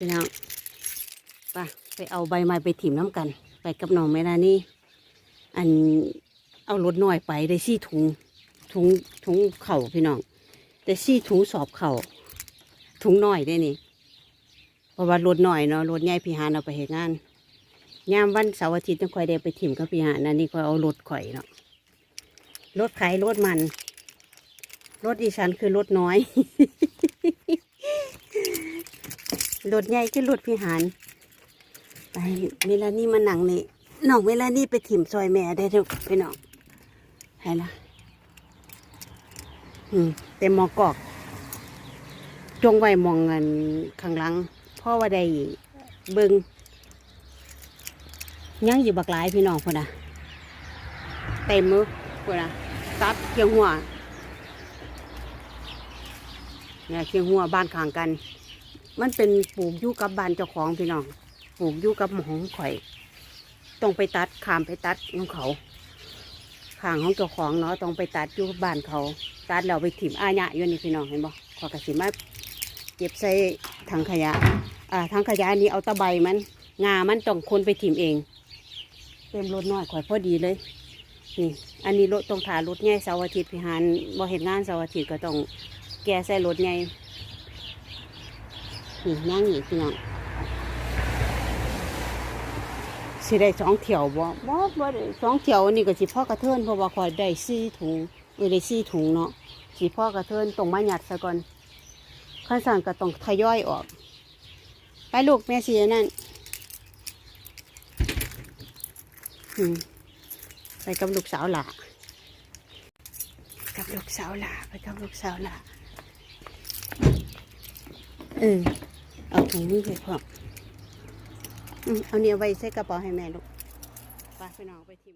พี่น้องไปไปเอาใบไม้ไปถิ่มน้ำกัน ไปกับน้องแม่นานี่ อันเอารถน้อยไปได้ซี่ถุงถุงถุงเข่าพี่น้องแต่ซี่ถุงสอบเข่าถุงน้อยได้นี่เพราะว่ารถน้อยเนาะรถใหญ่พี่หานเอาไปเหตุงานยามวันเสาร์อาทิตย์ต้องคอยเดินไปถิ่มกับพี่หานนั่นนี่คอยเอารถข่อยเนาะรถไขรถมันรถอีฉันคือรถน้อย รถใหญ่คือรถพี่หานไปเวลานี่มาหนังนี่น้องเวลานี่ไปถิ่มซอยแม่ได้ทุกพี่น้องให้ละอืมเต็มหมอกอก จงไว้มองเงินข้างหลังพราะว่าได้เบิงยังอยู่บักหลายพี่น้องพุ่นนะเต็มมือพุ่นนะตัดเคียงหัวเนี่ยเคียงหัวบ้านข้างกัน มันเป็นปลูกอยู่กับบ้านเจ้าของพี่น้องปลูกอยู่กับหมองข่อย ต้องไปตัดขามไปตัดของเขาข้างของเจ้าของเนาะต้องไปตัดอยู่บ้านเขา ตัดแล้วไปถิ่มอาญะอยู่นี่พี่น้องเห็นบ่ขอกระสิมาเก็บใส่ถังขยะอ่าถังขยะนี้เอาตะไบมันงามันต้องคนไปถิ่มเอง เต็มรถน้อยข่อยพอดีเลยนี่อันนี้รถต้องถ่ารถใหญ่เสาร์อาทิตย์พี่หานบ่เห็นงานเสาร์อาทิตย์ก็ต้องแกใส่รถใหญ่ นี่ย่างนี่พี่น้องสิได้สองเที่ยวบ่บ่บ่ได้สองเที่ยวนี่ก็สิพ่อกระเทินเพราะว่าข่อยได้สี่ถุงเออได้สี่ถุงเนาะสิพ่อกระเทินตรงมาหยัดซะก่อนขั้นสั่งก็ต้องทยอยออก ไปลูกแม่สีนั่นอืมไปกับลูกสาวหล่ะกับลูกสาวหล่ะไปกับลูกสาวหล่ะเออ เอาถุงนี้ไปพร้อมเอาเนี่ยไว้ใส่กระเป๋าให้แม่ลูกไปไปน้องไปทิม